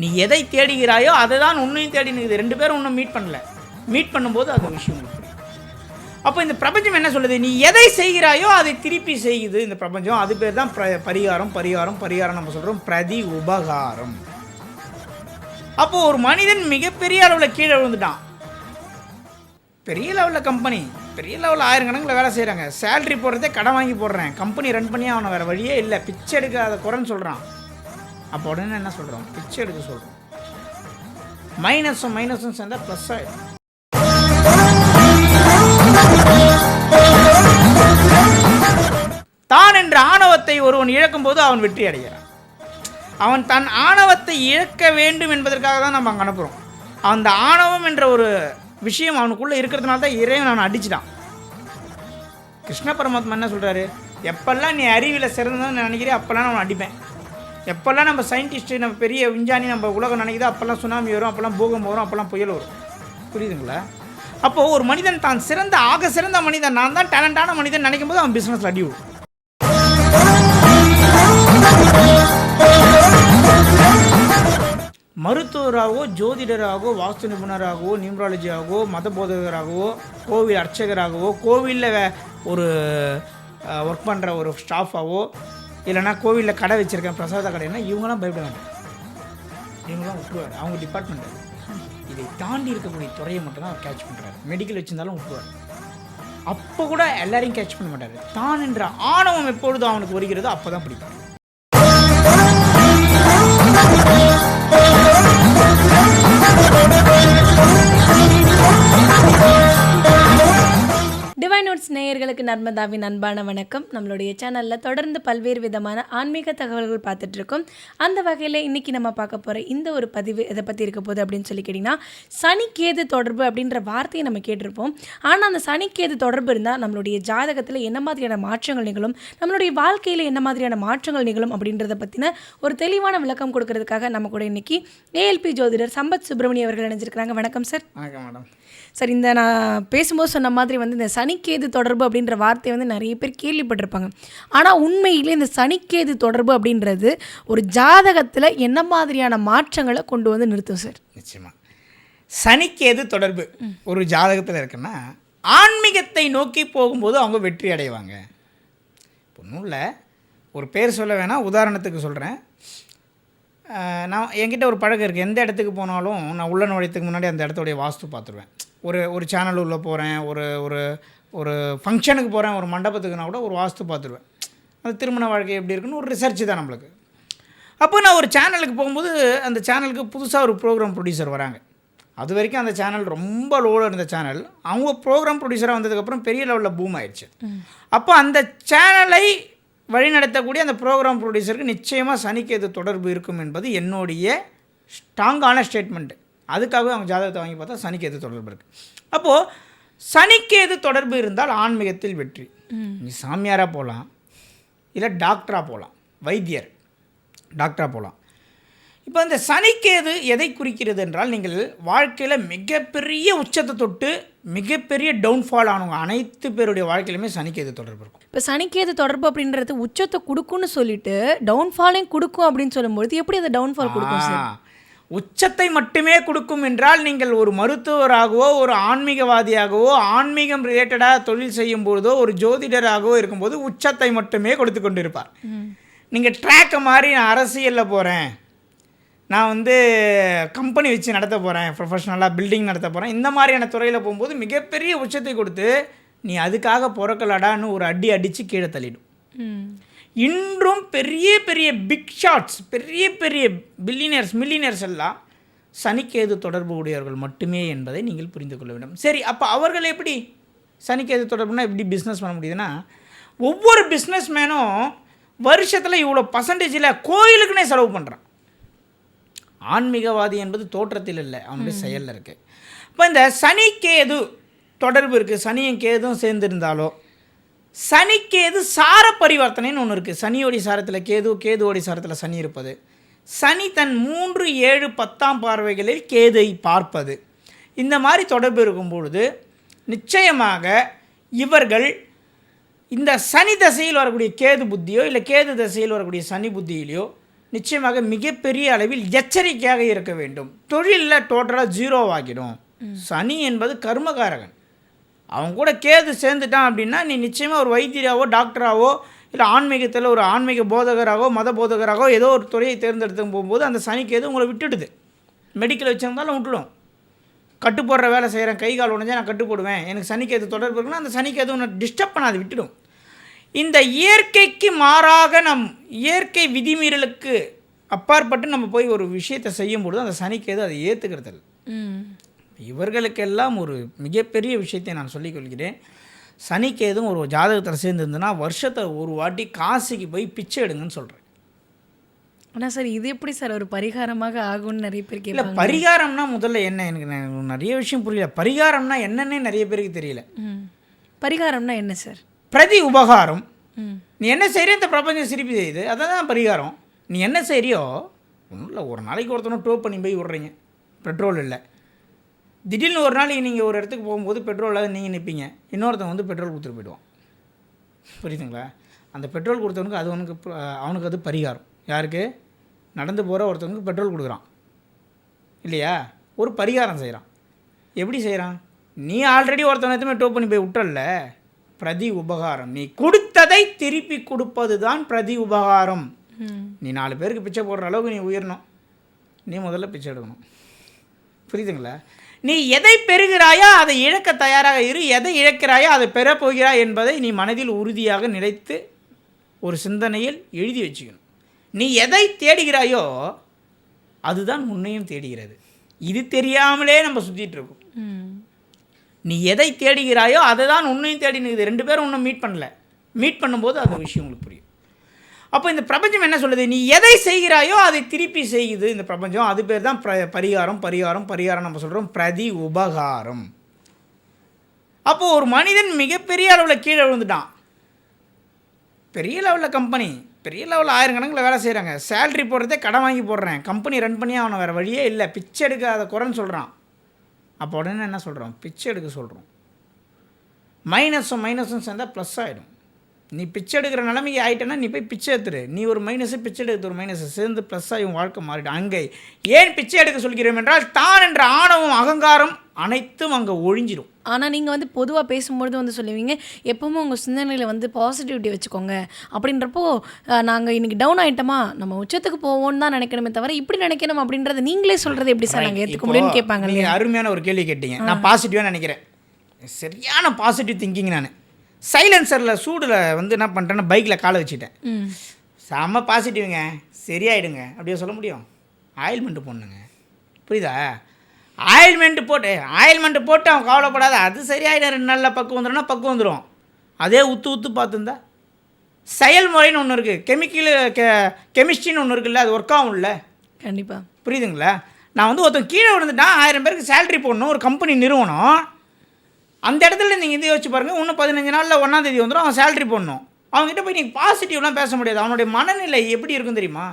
நீ எதை தேடுகிறாயோ அதை தான் உன்னையும் தேடி நிற்குது ரெண்டு பேரும் இன்னும் மீட் பண்ணல. மீட் பண்ணும்போது அது விஷயம் அப்போ இந்த பிரபஞ்சம் என்ன சொல்லுது? நீ எதை செய்கிறாயோ அதை திருப்பி செய்யுது இந்த பிரபஞ்சம். அது பேர் தான் பிர- பரிகாரம் பரிகாரம் பரிகாரம் நம்ம சொல்கிறோம் பிரதி உபகாரம். அப்போ ஒரு மனிதன் மிகப்பெரிய அளவில் கீழே விழுந்துட்டான். பெரிய லெவலில் கம்பெனி பெரிய லெவலில் ஆயிரம் கணக்கில் வேலை செய்கிறாங்க சேலரி போடுறதே கடன் வாங்கி போடுறேன். கம்பெனி ரன் பண்ணி அவனை வேறு வழியே இல்லை. பிச்சை எடுக்காத குறைன்னு சொல்கிறான் அப்போ உடனே என்ன சொல்கிறோம் பிச்சை எடுக்க சொல்கிறோம் மைனஸும் மைனஸும் சேர்ந்தால் ப்ளஸ் ஆகிடும் தான் என்ற ஆணவத்தை ஒருவன் இழக்கும்போது அவன் வெற்றி அடைகிறான். அவன் தன் ஆணவத்தை இழக்க வேண்டும் என்பதற்காக தான் நம்ம அங்கே அனுப்புகிறோம் அந்த ஆணவம் என்ற ஒரு விஷயம் அவனுக்குள்ளே இருக்கிறதுனால தான் இறைவன் அவனை அடிச்சிட்டான். கிருஷ்ண பரமாத்மா என்ன சொல்கிறாரு எப்பெல்லாம் நீ அறிவில் சிறந்ததுன்னு நினைக்கிறேன் அப்போல்லாம் நான் அவனை அடிப்பேன். எப்போல்லாம் நம்ம சயின்டிஸ்ட்டு நம்ம பெரிய விஞ்ஞானி நம்ம உலகம் நினைக்குதோ அப்போல்லாம் சுனாமி வரும் அப்போல்லாம் பூகம் வரும் அப்போல்லாம் புயல் வரும். புரியுதுங்களா? அப்போது ஒரு மனிதன் தான் சிறந்த ஆக சிறந்த மனிதன். நான் தான் டேலண்டான மனிதன் நினைக்கும் போது அவன் பிஸ்னஸில் அடி விடும். மருத்துவராகவோ ஜோதிடராகவோ வாஸ்து நிபுணராகவோ நியூமராலஜியாகவோ மத போதகராகவோ கோவில் அர்ச்சகராகவோ கோவிலில் ஒரு ஒர்க் பண்ணுற ஒரு ஸ்டாஃபாகவோ இல்லைன்னா கோவிலில் கடை வச்சுருக்கேன் பிரசாத கடைன்னா இவங்களாம் பயப்பட வேண்டாம் இவங்களாம் விட்டுருவார். அவங்க டிபார்ட்மெண்ட் இதை தாண்டி இருக்கக்கூடிய துறையை மட்டும் தான் அவர் கேட்ச் பண்ணுறாரு மெடிக்கல் வச்சுருந்தாலும் விட்டுருவார். அப்போ கூட எல்லாரையும் கேட்ச் பண்ண மாட்டார். தான் என்ற ஆணவம் எப்பொழுது அவனுக்கு வருகிறதோ அப்போ தான் பிடிப்பார். உங்களுக்கு நர்மதாவின் அன்பான வணக்கம். நம்மளுடைய சேனலில் தொடர்ந்து பல்வேறு விதமான ஆன்மீக தகவல்கள் பார்த்துட்டு இருக்கோம். அந்த வகையில் இன்னைக்கு நம்ம பார்க்க போகிற இந்த ஒரு பதிவு எதை பற்றி இருக்க போகுது அப்படின்னு சொல்லி கேட்டிங்கன்னா சனிக்கேது தொடர்பு அப்படின்ற வார்த்தையை நம்ம கேட்டிருப்போம். ஆனால் அந்த சனிக்கேது தொடர்பு இருந்தால் நம்மளுடைய ஜாதகத்தில் என்ன மாதிரியான மாற்றங்கள் நிகழும்? நம்மளுடைய வாழ்க்கையில் என்ன மாதிரியான மாற்றங்கள் நிகழும் அப்படின்றத பற்றின ஒரு தெளிவான விளக்கம் கொடுக்கறதுக்காக நம்ம கூட இன்னைக்கு ஏஎல்பி ஜோதிடர் சம்பத் சுப்பிரமணியம் அவர்கள் இணைஞ்சிருக்கிறாங்க. வணக்கம் சார். வணக்கம் மேடம். சார் இந்த நான் பேசும்போது சொன்ன மாதிரி வந்து இந்த சனிக்கேது தொடர்பு அப்படின்ற வார்த்தையை வந்து நிறைய பேர் கேள்விப்பட்டிருப்பாங்க. ஆனால் உண்மையிலே இந்த சனிக்கேது தொடர்பு அப்படின்றது ஒரு ஜாதகத்தில் என்ன மாதிரியான மாற்றங்களை கொண்டு வந்து நிறுத்தும் சார்? நிச்சயமா. சனிக்கேது தொடர்பு ஒரு ஜாதகத்தில் இருக்குன்னா ஆன்மீகத்தை நோக்கி போகும்போது அவங்க வெற்றி அடைவாங்க. ஒன்றும் இல்லை. ஒரு பேர் சொல்ல வேணாம் உதாரணத்துக்கு சொல்கிறேன் நான் என்கிட்ட ஒரு பழக்கம் இருக்குது எந்த இடத்துக்கு போனாலும் நான் உள்ள நுழையத்துக்கு முன்னாடி அந்த இடத்துடைய வாஸ்து பார்த்துருவேன். ஒரு ஒரு சேனல் உள்ளே போகிறேன் ஒரு ஒரு ஒரு ஃபங்க்ஷனுக்கு போகிறேன் ஒரு மண்டபத்துக்குனா கூட ஒரு வாஸ்து பார்த்துருவேன். அந்த திருமண வாழ்க்கை எப்படி இருக்குன்னு ஒரு ரிசர்ச் தான் நம்மளுக்கு. அப்போ நான் ஒரு சேனலுக்கு போகும்போது அந்த சேனலுக்கு புதுசாக ஒரு ப்ரோக்ராம் ப்ரொடியூசர் வராங்க. அது வரைக்கும் அந்த சேனல் ரொம்ப லோவில் இருந்த சேனல் அவங்க ப்ரோக்ராம் ப்ரொடியூசராக வந்ததுக்கப்புறம் பெரிய லெவலில் பூம் ஆயிடுச்சு. அப்போ அந்த சேனலை வழிநடத்தக்கூடிய அந்த ப்ரோக்ராம் ப்ரொடியூசருக்கு நிச்சயமாக சனிக்கேது தொடர்பு இருக்கும் என்பது என்னுடைய ஸ்ட்ராங்கான ஸ்டேட்மெண்ட்டு அதுக்காகவே அவங்க ஜாதகத்தை வாங்கி பார்த்தா சனிக்கேது தொடர்பு இருக்குது அப்போது சனிக்கேது தொடர்பு இருந்தால் ஆன்மீகத்தில் வெற்றி. நீ சாமியாராக போகலாம் இல்லை டாக்டராக போகலாம் வைத்தியர் டாக்டராக போகலாம் இப்போ இந்த சனிக்கேது எதை குறிக்கிறது என்றால் நீங்கள் வாழ்க்கையில் மிகப்பெரிய உச்சத்தை தொட்டு மிகப்பெரிய டவுன்ஃபால் ஆனவங்க அனைத்து பேருடைய வாழ்க்கையிலுமே சனிக்கேது தொடர்பு இருக்கும். இப்போ சனிக்கேது தொடர்பு அப்படின்றது உச்சத்தை கொடுக்கும்னு சொல்லிட்டு டவுன்ஃபாலையும் கொடுக்கும் அப்படின்னு சொல்லும்பொழுது எப்படி அந்த டவுன்ஃபால் கொடுக்கும் உச்சத்தை மட்டுமே கொடுக்கும் என்றால் நீங்கள் ஒரு மருத்துவராகவோ ஒரு ஆன்மீகவாதியாகவோ ஆன்மீகம் ரிலேட்டடாக தொழில் செய்யும் பொழுதோ ஒரு ஜோதிடராகவோ இருக்கும்போது உச்சத்தை மட்டுமே கொடுத்து கொண்டிருப்பார். நீங்கள் ட்ராக்கை மாதிரி நான் அரசியலில் போகிறேன் நான் வந்து கம்பெனி வச்சு நடத்த போகிறேன் ப்ரொஃபஷ்னலாக பில்டிங் நடத்த போகிறேன் இந்த மாதிரியான துறையில் போகும்போது மிகப்பெரிய உச்சத்தை கொடுத்து நீ அதுக்காக பிறக்கலடான்னு ஒரு அடி அடித்து கீழே தள்ளிடும். இன்றும் பெரிய பெரிய பிக் ஷாட்ஸ் பெரிய பெரிய பில்லியனர்ஸ் மில்லியனர்ஸ் எல்லாம் சனிக்கேது தொடர்பு உடையவர்கள் மட்டுமே என்பதை நீங்கள் புரிந்து கொள்ள வேண்டும். சரி அப்போ அவர்கள் எப்படி சனிக்கேது தொடர்புனா எப்படி பிஸ்னஸ் பண்ண முடியுதுன்னா ஒவ்வொரு பிஸ்னஸ் மேனும் வருஷத்தில் இவ்வளோ பர்சன்டேஜில் கோயிலுக்குனே செலவு பண்ணுறான் ஆன்மீகவாதி என்பது தோற்றத்தில் இல்லை அவனுடைய செயலில் இருக்குது இப்போ இந்த சனிக்கேது தொடர்பு இருக்குது சனியும் கேதும் சேர்ந்திருந்தாலோ சனிக்கேது சார பரிவர்த்தனைன்னு ஒன்று இருக்குது சனியோடி சாரத்தில் கேது கேதுவோடி சாரத்தில் சனி இருப்பது. சனி தன் மூன்று ஏழு பத்தாம் பார்வைகளில் கேதை பார்ப்பது. இந்த மாதிரி தொடர்பு இருக்கும் பொழுது நிச்சயமாக இவர்கள் இந்த சனி தசையில் வரக்கூடிய கேது புத்தியோ இல்லை கேது தசையில் வரக்கூடிய சனி புத்தியிலையோ நிச்சயமாக மிகப்பெரிய அளவில் எச்சரிக்கையாக இருக்க வேண்டும். தொழிலில் டோட்டலாக ஜீரோவாகிடும் சனி என்பது கர்மகாரகன் அவன் கூட கேது சேர்ந்துட்டான் அப்படின்னா நீ நிச்சயமாக ஒரு வைத்தியராவோ டாக்டராவோ இல்லை ஆன்மீகத்தில் ஒரு ஆன்மீக போதகராகவோ மத போதகராகவோ ஏதோ ஒரு துறையை தேர்ந்தெடுத்து போகும்போது அந்த சனி கேது உங்களை விட்டுடுது. மெடிக்கல் வச்சிருந்தாலும் விட்டுடும். கட்டு போடுற வேலை செய்கிறேன் கை கால் உடஞ்சா நான் கட்டு போடுவேன் எனக்கு சனிக்கேது தொடர்பு இருக்குன்னா அந்த சனிக்கேது உன்னை டிஸ்டர்ப் பண்ணாது விட்டுடும். இந்த இயற்கைக்கு மாறாக நம் இயற்கை விதிமீறலுக்கு அப்பாற்பட்டு நம்ம போய் ஒரு விஷயத்தை செய்யும்பொழுது அந்த சனிக்கேது அதை ஏற்றுக்கிறது இல்லை. ம். இவர்களுக்கெல்லாம் ஒரு மிகப்பெரிய விஷயத்தை நான் சொல்லிக் கொள்கிறேன். சனிக்கேதும் ஒரு ஜாதகத்தில் சேர்ந்துருந்துன்னா வருஷத்தை ஒரு வாட்டி காசிக்கு போய் பிச்சை எடுங்கன்னு சொல்கிறேன் ஆனால் சார் இது எப்படி சார் ஒரு பரிகாரமாக ஆகும்னு நிறைய பேர் இல்லை பரிகாரம்னா முதல்ல என்ன? எனக்கு நிறைய விஷயம் புரியல. பரிகாரம்னா என்னன்னே நிறைய பேருக்கு தெரியல. பரிகாரம்னா என்ன சார்? பிரதி உபகாரம். நீ என்ன செய்கிற இந்த பிரபஞ்சம் சிரிப்பு செய்யுது. அதான் தான் பரிகாரம். நீ என்ன செய்கிறியோ ஒன்றும் இல்லை ஒரு நாளைக்கு ஒருத்தனை டோ பண்ணி போய் விட்றீங்க. பெட்ரோல் இல்லை. திடீர்னு ஒரு நாளைக்கு நீங்கள் ஒரு இடத்துக்கு போகும்போது பெட்ரோல் இல்லாத நீங்கள் நிற்பீங்க இன்னொருத்தன் வந்து பெட்ரோல் கொடுத்துட்டு போயிடுவான். புரியுதுங்களா? அந்த பெட்ரோல் கொடுத்தவனுக்கு அது அவனுக்கு அவனுக்கு அது பரிகாரம். யாருக்கு? நடந்து போகிற ஒருத்தவனுக்கு பெட்ரோல் கொடுக்குறான். இல்லையா? ஒரு பரிகாரம் செய்கிறான் எப்படி செய்கிறான் நீ ஆல்ரெடி ஒருத்தவனை எதுவுமே டோ பண்ணி போய் விட்டல்ல பிரதி உபகாரம். நீ கொடுத்ததை திருப்பி கொடுப்பது தான் பிரதி உபகாரம். நீ நாலு பேருக்கு பிச்சை போடுற அளவுக்கு நீ உயரணும். நீ முதல்ல பிச்சை எடுக்கணும். புரியுதுங்களா? நீ எதை பெறுகிறாயோ அதை இழக்க தயாராக இரு. எதை இழக்கிறாயோ அதை பெறப் போகிறாய் என்பதை நீ மனதில் உறுதியாக நினைத்து ஒரு சிந்தனையில் எழுதி வச்சுக்கணும். நீ எதை தேடுகிறாயோ அதுதான் உன்னையும் தேடுகிறது. இது தெரியாமலே நம்ம சுற்றிட்டு இருக்கோம். நீ எதை தேடுகிறாயோ அதை தான் உன்னையும் தேடி ரெண்டு பேரும் ஒன்றும் மீட் பண்ணல. மீட் பண்ணும்போது அந்த விஷயம் உங்களுக்கு புரியும். அப்போ இந்த பிரபஞ்சம் என்ன சொல்லுது? நீ எதை செய்கிறாயோ அதை திருப்பி செய்யுது இந்த பிரபஞ்சம். அது பேர் தான் பிர பரிகாரம் பரிகாரம் பரிகாரம் நம்ம சொல்கிறோம் பிரதி உபகாரம். அப்போது ஒரு மனிதன் மிகப்பெரிய அளவில் கீழே விழுந்துட்டான். பெரிய லெவலில் கம்பெனி பெரிய லெவலில் ஆயிரக்கணக்கில் வேலை செய்கிறாங்க சேல்ரி போடுறதே கடன் வாங்கி போடுறேன். கம்பெனி ரன் பண்ணி அவனை வேறு வழியே இல்லை. பிச்சை எடுக்காத குறைன்னு சொல்கிறான் அப்போ உடனே என்ன சொல்கிறோம் பிச்சை எடுக்க சொல்கிறோம் மைனஸும் மைனஸும் சேர்ந்தால் ப்ளஸ் ஆகிடும் நீ பிச்சை எடுக்கிற நிலைமைக்கு ஆகிட்டேன்னா நீ போய் பிச்சை எடுத்துரு. நீ ஒரு மைனஸு பிச்சை எடுத்து ஒரு மைனஸை சேர்ந்து ப்ளஸ் ஆகி வாழ்க்கை மாறிடும். அங்கே ஏன் பிச்சை எடுக்க சொல்கிறோம் என்றால் தான் என்ற ஆணவம் அகங்காரம் அனைத்தும் அங்கே ஒழிஞ்சிடும் ஆனால் நீங்கள் வந்து பொதுவாக பேசும்பொழுது வந்து சொல்லுவீங்க எப்பவுமே உங்கள் சிந்தனையில் வந்து பாசிட்டிவிட்டி வச்சுக்கோங்க. அப்படின்றப்போ நாங்கள் இன்னைக்கு டவுன் ஆயிட்டோமா நம்ம உச்சத்துக்கு போவோம்னு தான் நினைக்கணுமே தவிர இப்படி நினைக்கணும் அப்படின்றத நீங்களே சொல்கிறது எப்படி சார்? நாங்கள் ஏற்றுக்க முடியும்னு கேட்பாங்க நீங்கள் அருமையான ஒரு கேள்வி கேட்டீங்க. நான் பாசிட்டிவாக நினைக்கிறேன். சரியான பாசிட்டிவ் திங்கிங் நான். சைலன்சரில் சூடில் வந்து என்ன பண்ணிட்டேன்னா பைக்கில் காலை வச்சுட்டேன். செம்ம பாசிட்டிவ்ங்க சரியாயிடுங்க. அப்படியே சொல்ல முடியும்? ஆயில்மெண்ட்டு போடணுங்க. புரியுதா? ஆயில்மெண்ட்டு போட்டு ஆயில்மெண்ட்டு போட்டு அவன் கவலைப்படாத. அது சரியாயிடும். ரெண்டு நாளில் பக்கம் வந்துடும்னா பக்கம் வந்துடும் அதே உத்து உத்து பார்த்துருந்தா செயல்முறைன்னு ஒன்று இருக்குது கெமிக்கல் கெ கெமிஸ்ட்ரின்னு ஒன்று இருக்குல்ல அது ஒர்க் ஆகும்ல. கண்டிப்பாக புரியுதுங்களா? நான் வந்து ஒருத்தன் கீழே விழுந்துட்டான் ஆயிரம் பேருக்கு சேலரி போடணும் ஒரு கம்பெனி நிறுவனம். அந்த இடத்துல நீங்கள் இது யோசிச்சு பாருங்கள் இன்னும் பதினஞ்சு நாளில் ஒன்றாந்தேதி வந்துடும் அவன் சேலரி போடணும். அவங்ககிட்ட போய் நீங்கள் பாசிட்டிவ்லாம் பேச முடியாது. அவனுடைய மனநிலை எப்படி இருக்கும் தெரியுமா?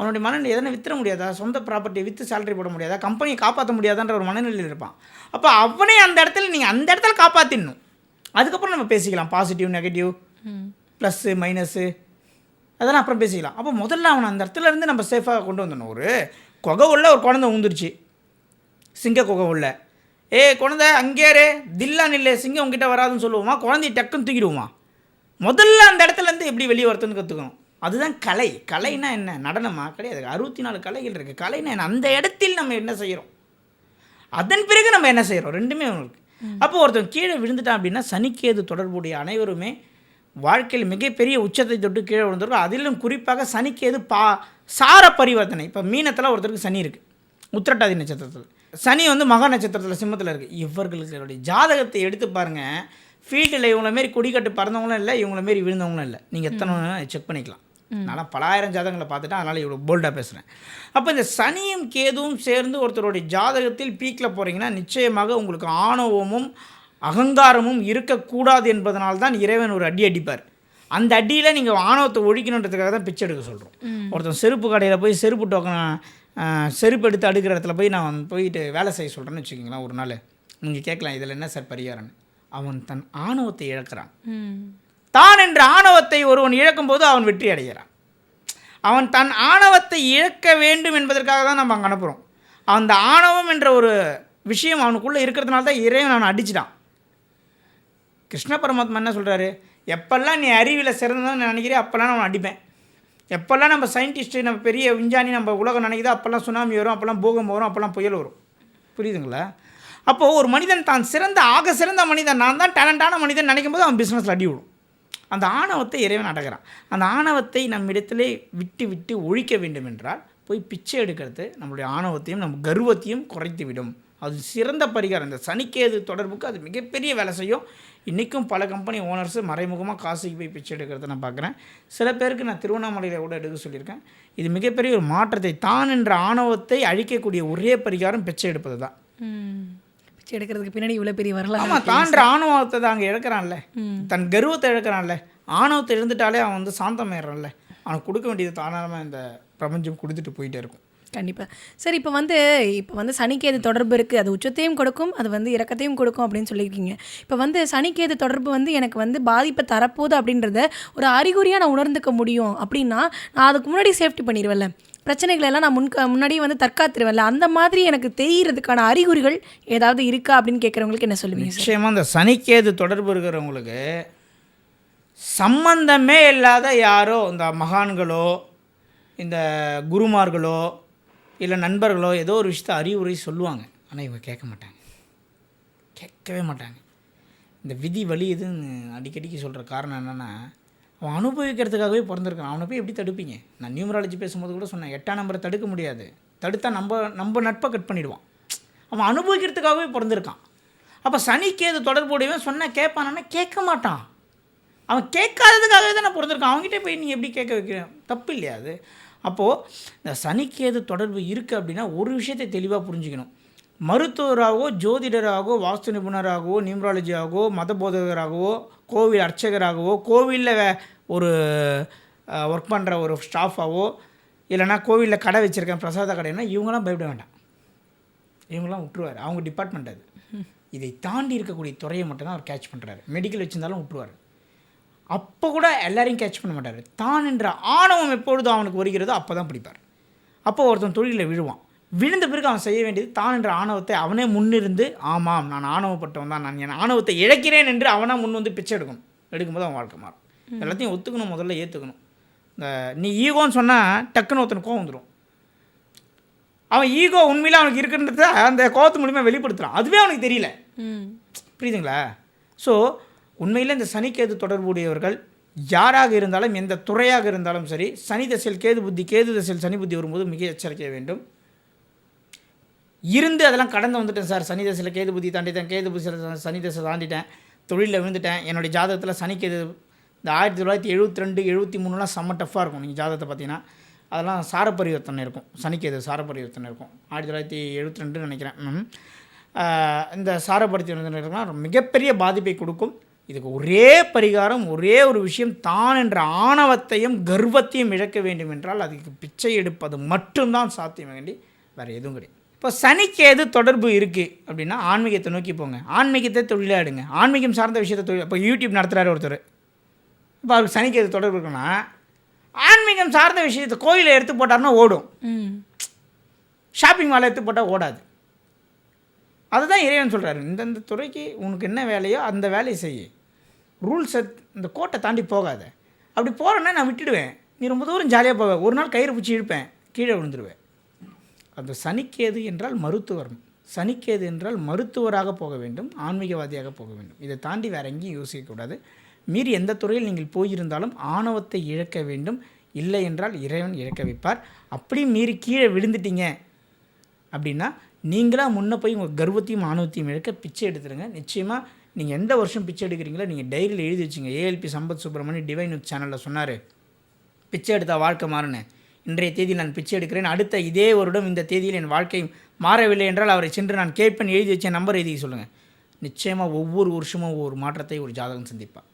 அவனுடைய மனநிலை எதனா வித்துற முடியாதா? சொந்த ப்ராப்பர்ட்டியை விற்று சேலரி போட முடியாதா? கம்பெனியை காப்பாற்ற முடியாதான்ற ஒரு மனநிலையில் இருப்பான். அப்போ அவனே அந்த இடத்துல நீங்கள் அந்த இடத்துல காப்பாற்றிடணும் அதுக்கப்புறம் நம்ம பேசிக்கலாம். பாசிட்டிவ் நெகட்டிவ் ப்ளஸ்ஸு மைனஸு அதெல்லாம் அப்புறம் பேசிக்கலாம். அப்போ முதல்ல அவனை அந்த இடத்துல இருந்து நம்ம சேஃபாக கொண்டு வந்துடணும் ஒரு குகை உள்ள ஒரு குழந்தை ஊந்துருச்சு சிங்க குகை உள்ள. ஏ குழந்தை அங்கே இரு, தில்லா நில்லை சிங்கம் உங்ககிட்ட வராதுன்னு சொல்லுவோமா? குழந்தைய டக்குன்னு தூக்கிடுவோமா? முதல்ல அந்த இடத்துல இருந்து எப்படி வெளியே வரத்துன்னு கற்றுக்கணும் அதுதான் கலை. கலைனா என்ன? நடனமா? கிடையாது. அறுபத்தி நாலு கலைகள் இருக்குது கலைனா என்ன? அந்த இடத்தில் நம்ம என்ன செய்கிறோம் அதன் பிறகு நம்ம என்ன செய்கிறோம் ரெண்டுமே இருக்கு அப்போ ஒருத்தன் கீழே விழுந்துட்டான் அப்படின்னா சனிக்கேது தொடர்புடைய அனைவருமே வாழ்க்கையில் மிகப்பெரிய உச்சத்தை தொட்டு கீழே விழுந்திருக்கும் அதிலும் குறிப்பாக சனிக்கேது பா சார பரிவர்த்தனை. இப்போ மீனத்தில் ஒருத்தருக்கு சனி இருக்குது உத்திரட்டாதி நட்சத்திரத்தில். சனி வந்து மகா நட்சத்திரத்தில் சிம்மத்தில் இருக்குது இவர்களுடைய ஜாதகத்தை எடுத்து பாருங்கள் ஃபீல்டில் இவங்கள மாரி கொடிக்கட்டு பறந்தவங்களும் இல்லை இவங்கள மாரி விழுந்தவங்களும் இல்லை. நீங்கள் எத்தனை செக் பண்ணிக்கலாம். நான் பலாயிரம் ஜாதகங்களை பார்த்துட்டேன் அதனால் இவ்வளோ போல்டாக பேசுகிறேன் அப்போ இந்த சனியும் கேதுவும் சேர்ந்து ஒருத்தருடைய ஜாதகத்தில் பீக்கில் போகிறீங்கன்னா நிச்சயமாக உங்களுக்கு ஆணவமும் அகங்காரமும் இருக்கக்கூடாது என்பதனால் தான் இறைவன் ஒரு அடி அடிப்பார். அந்த அடியில் நீங்கள் ஆணவத்தை ஒழிக்கணுன்றதுக்காக தான் பிச்சை எடுக்க சொல்கிறோம் ஒருத்தன் செருப்பு கடையில் போய் செருப்பு டோக்கன் செருப்பு எடுத்து அடுக்கிற இடத்துல போய் நான் போயிட்டு வேலை செய்ய சொல்கிறேன்னு வச்சுக்கிங்களேன் ஒரு நாள். நீங்கள் கேட்கலாம் இதில் என்ன சார் பரிகாரம்னு? அவன் தன் ஆணவத்தை இழக்கிறான். தான் என்ற ஆணவத்தை ஒருவன் இழக்கும்போது அவன் வெற்றி அடைகிறான். அவன் தன் ஆணவத்தை இழக்க வேண்டும் என்பதற்காக தான் நம்ம அங்கே அனுப்புகிறோம் அந்த ஆணவம் என்ற ஒரு விஷயம் அவனுக்குள்ளே இருக்கிறதுனால தான் இறைவன் அவனை அடிச்சிட்டான். கிருஷ்ண பரமாத்மா என்ன சொல்கிறாரு எப்பெல்லாம் நீ அறிவில் சிறந்ததான் நினைக்கிறேன் அப்போல்லாம் நான் அவனை அடிப்பேன். எப்போல்லாம் நம்ம சயின்டிஸ்ட்டு நம்ம பெரிய விஞ்ஞானி நம்ம உலகம் நினைக்குதோ அப்போல்லாம் சுனாமி வரும் அப்போல்லாம் பூகம்பம் வரும் அப்போல்லாம் புயல் வரும். புரியுதுங்களா? அப்போது ஒரு மனிதன் தான் சிறந்த ஆக சிறந்த மனிதன் நான் தான் டேலண்டான மனிதன் நினைக்கும் போது அவன் பிஸ்னஸில் அடி விடும் அந்த ஆணவத்தை இறைவன் அடக்கிறான். அந்த ஆணவத்தை நம்மிடத்திலே விட்டு விட்டு ஒழிக்க வேண்டும் என்றால் போய் பிச்சை எடுக்கிறது நம்மளுடைய ஆணவத்தையும் நம் கர்வத்தையும் குறைத்து விடும் அது சிறந்த பரிகாரம். இந்த சனிக்கேது தொடர்புக்கு அது மிகப்பெரிய வேலை செய்யும். இன்றைக்கும் பல கம்பெனி ஓனர்ஸ் மறைமுகமாக காசுக்கு போய் பிச்சை எடுக்கிறத நான் பார்க்குறேன். சில பேருக்கு நான் திருவண்ணாமலையில் கூட எடுக்க சொல்லியிருக்கேன். இது மிகப்பெரிய ஒரு மாற்றத்தை தான் என்ற ஆணவத்தை அழிக்கக்கூடிய ஒரே பரிகாரம் பிச்சை எடுப்பது தான் ம். பிச்சை எடுக்கிறதுக்கு பின்னாடி இவ்வளோ பெரிய வரலாறு ஆமாம் தான்ற ஆணவத்தை தான் அங்கே இழக்கிறான்ல. தன் கர்வத்தை இழக்கிறான்ல. ஆணவத்தை இழந்துட்டாலே அவன் வந்து சாந்தமாயிடுறான்ல அவனுக்கு கொடுக்க வேண்டியது தாராளமாக இந்த பிரபஞ்சம் கொடுத்துட்டு போயிட்டே இருக்கும். கண்டிப்பாக சரி இப்போ வந்து இப்போ வந்து சனிக்கேது தொடர்பு இருக்குது அது உச்சத்தையும் கொடுக்கும் அது வந்து இறக்கத்தையும் கொடுக்கும் அப்படின்னு சொல்லியிருக்கீங்க. இப்போ வந்து சனிக்கேது தொடர்பு வந்து எனக்கு வந்து பாதிப்பை தரப்போகுது அப்படின்றத ஒரு அறிகுறியாக நான் உணர்ந்துக்க முடியும் அப்படின்னா நான் அதுக்கு முன்னாடி சேஃப்டி பண்ணிடுவேன்ல பிரச்சனைகள் எல்லாம் நான் முன்க முன்னாடியே வந்து தற்காத்துருவேன்ல. அந்த மாதிரி எனக்கு தெரிகிறதுக்கான அறிகுறிகள் ஏதாவது இருக்கா அப்படின்னு கேட்குறவங்களுக்கு என்ன சொல்லுவீங்க நிச்சயமாக இந்த சனிக்கேது தொடர்பு இருக்கிறவங்களுக்கு சம்பந்தமே இல்லாத யாரோ இந்த மகான்களோ இந்த குருமார்களோ இல்லை நண்பர்களோ ஏதோ ஒரு விஷயத்தை அறிவுரை சொல்லுவாங்க. ஆனால் இவங்க கேட்க மாட்டாங்க. கேட்கவே மாட்டாங்க. இந்த விதி வலி இதுன்னு அடிக்கடிக்கு சொல்கிற காரணம் என்னென்னா அவன் அனுபவிக்கிறதுக்காகவே பிறந்திருக்கான். அவனை போய் எப்படி தடுப்பீங்க? நான் நியூமராலஜி பேசும்போது கூட சொன்னேன் எட்டாம் நம்பரை தடுக்க முடியாது. தடுத்தா நம்ம நம்ம நட்பை கட் பண்ணிவிடுவான் அவன் அனுபவிக்கிறதுக்காகவே பிறந்திருக்கான். அப்போ சனிக்கேது தொடர்புடையவன் சொன்னால் கேட்பானா கேட்க மாட்டான். அவன் கேட்காததுக்காகவே தான் நான் பிறந்திருக்கான். அவங்ககிட்ட போய் நீ எப்படி கேட்க வைக்கிற? தப்பு இல்லையா அது? அப்போது இந்த சனிக்கேது தொடர்பு இருக்குது அப்படின்னா ஒரு விஷயத்தை தெளிவாக புரிஞ்சுக்கணும். மருத்துவராகவோ ஜோதிடராகவோ வாஸ்து நிபுணராகவோ நியூமராலஜியாகவோ மத போதகராகவோ கோவில் அர்ச்சகராகவோ கோவிலில் ஒரு ஒர்க் பண்ணுற ஒரு ஸ்டாஃபாகவோ இல்லைனா கோவிலில் கடை வச்சுருக்கேன் பிரசாத கடைன்னா இவங்களாம் பயப்பட வேண்டாம். இவங்களாம் விட்டுருவார். அவங்க டிபார்ட்மெண்ட் அது. இதை தாண்டி இருக்கக்கூடிய துறையை மட்டும்தான் அவர் கேட்ச் பண்ணுறாரு மெடிக்கல் வச்சிருந்தாலும் விட்டுருவார். அப்போ கூட எல்லாரையும் கேட்ச் பண்ண மாட்டார். தான் என்ற ஆணவம் எப்பொழுதும் அவனுக்கு வருகிறதோ அப்போ தான் பிடிப்பார். அப்போ ஒருத்தன் தொழிலில் விழுவான். விழுந்த பிறகு அவன் செய்ய வேண்டியது தான் என்ற ஆணவத்தை அவனே முன்னிருந்து ஆமாம் நான் ஆணவப்பட்டவன் தான் நான் என் ஆணவத்தை இழக்கிறேன் என்று அவனாக முன் வந்து பிச்சை எடுக்கணும். எடுக்கும்போது அவன் வாழ்க்கை மாறும். எல்லாத்தையும் ஒத்துக்கணும் முதல்ல ஏற்றுக்கணும் இந்த நீ ஈகோன்னு சொன்னால் டக்குன்னு ஒருத்தனுக்கு கோவம் வந்துடும் அவன் ஈகோ உண்மையில் அவனுக்கு இருக்குன்றத அந்த கோவத்து மூலியமாக வெளிப்படுத்துகிறான் அதுவே அவனுக்கு தெரியல. புரியுதுங்களா? ஸோ உண்மையில் இந்த சனிக்கேது தொடர்புடையவர்கள் யாராக இருந்தாலும் எந்த துறையாக இருந்தாலும் சரி சனி தசையில் கேது புத்தி கேது தசையில் சனி புத்தி வரும்போது மிக எச்சரிக்கை வேண்டும். இருந்து அதெல்லாம் கடந்து வந்துட்டேன் சார். சனி தசையில் கேது புத்தி தாண்டிட்டேன். கேது புத்தி சனி தசை தாண்டிட்டேன். தொழிலில் விழுந்துட்டேன். என்னுடைய ஜாதகத்தில் சனிக்கேது இந்த ஆயிரத்தி தொள்ளாயிரத்தி எழுபத்தி ரெண்டு எழுபத்தி மூணுலாம் செம்ம டஃப்பாக இருக்கும். நீங்கள் ஜாதகத்தை பார்த்தீங்கன்னா அதெல்லாம் சார பரிவர்த்தனை இருக்கும். சனிக்கேது சார பரிவர்த்தனை இருக்கும். ஆயிரத்தி தொள்ளாயிரத்தி எழுபத்தி ரெண்டுன்னு நினைக்கிறேன் இந்த சார மிகப்பெரிய பாதிப்பை கொடுக்கும். இதுக்கு ஒரே பரிகாரம் ஒரே ஒரு விஷயம் தான் என்ற ஆணவத்தையும் கர்வத்தையும் இழக்க வேண்டும் என்றால் அதுக்கு பிச்சை எடுப்பது மட்டும்தான் சாத்தியம் வேண்டி வேறு எதுவும் கிடையாது. இப்போ சனிக்கேது தொடர்பு இருக்குது அப்படின்னா ஆன்மீகத்தை நோக்கி போங்க. ஆன்மீகத்தை தொழிலாக எடுங்க ஆன்மீகம் சார்ந்த விஷயத்தை தொழில் இப்போ யூடியூப் நடத்துகிறாரு ஒருத்தர். இப்போ அவருக்கு சனிக்கேது தொடர்பு இருக்குன்னா ஆன்மீகம் சார்ந்த விஷயத்தை கோயிலை எடுத்து போட்டாருன்னா ஓடும். ஷாப்பிங் மாலை எடுத்து போட்டால் ஓடாது. அதுதான் இறைவன் சொல்கிறாரு இந்தந்த துறைக்கு உனக்கு என்ன வேலையோ அந்த வேலையை செய் ரூல்ஸை இந்த கோட்டை தாண்டி போகாத. அப்படி போகிறேன்னா நான் விட்டுடுவேன். நீ ரொம்ப தூரம் ஜாலியாக போவ. ஒரு நாள் கயிறு பிடிச்சி இழுப்பேன். கீழே விழுந்துருவேன். அந்த சனிக்கேது என்றால் மருத்துவர். சனிக்கேது என்றால் மருத்துவராக போக வேண்டும் ஆன்மீகவாதியாக போக வேண்டும். இதை தாண்டி வேறு எங்கேயும் யோசிக்கக்கூடாது மீறி எந்த துறையில் நீங்கள் போயிருந்தாலும் ஆணவத்தை இழக்க வேண்டும். இல்லை என்றால் இறைவன் இழக்க வைப்பார். அப்படியும் மீறி கீழே விழுந்துட்டீங்க அப்படின்னா நீங்களாக முன்ன போய் உங்கள் கர்வத்தையும் ஆணவத்தையும் இழக்க பிச்சை எடுத்துருங்க. நிச்சயமாக நீங்கள் எந்த வருஷம் பிச்சை எடுக்கிறீங்களோ நீங்கள் டைரியில் எழுதி வச்சுங்க. ஏஎல்பி சம்பத் சுப்பிரமணியம் டிவைன் சேனலில் சொன்னார். பிச்சை எடுத்தால் வாழ்க்கை மாறினேன். இன்றைய தேதியில் நான் பிச்சை எடுக்கிறேன். அடுத்த இதே வருடம் இந்த தேதியில் என் வாழ்க்கை மாறவில்லை என்றால் அவரை சென்று நான் கேட்பேன். எழுதி வச்ச நம்பர் எழுதி சொல்லுங்கள் நிச்சயமாக ஒவ்வொரு வருஷமும் ஒவ்வொரு மாற்றத்தை ஒரு ஜாதகம் சந்திப்பாள்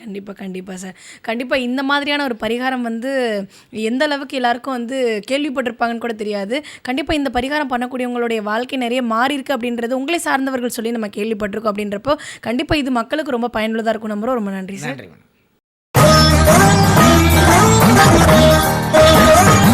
கண்டிப்பாக கண்டிப்பாக சார். கண்டிப்பாக இந்த மாதிரியான ஒரு பரிகாரம் வந்து எந்த அளவுக்கு எல்லாருக்கும் வந்து கேள்விப்பட்டிருப்பாங்கன்னு கூட தெரியாது. கண்டிப்பாக இந்த பரிகாரம் பண்ணக்கூடியவங்களுடைய வாழ்க்கை நிறைய மாறி இருக்கு அப்படின்றது உங்களை சார்ந்தவர்கள் சொல்லி நம்ம கேள்விப்பட்டிருக்கோம் அப்படின்றப்போ கண்டிப்பாக இது மக்களுக்கு ரொம்ப பயனுள்ளதாக இருக்கும் நம்புறோம். ரொம்ப நன்றி சார். நன்றி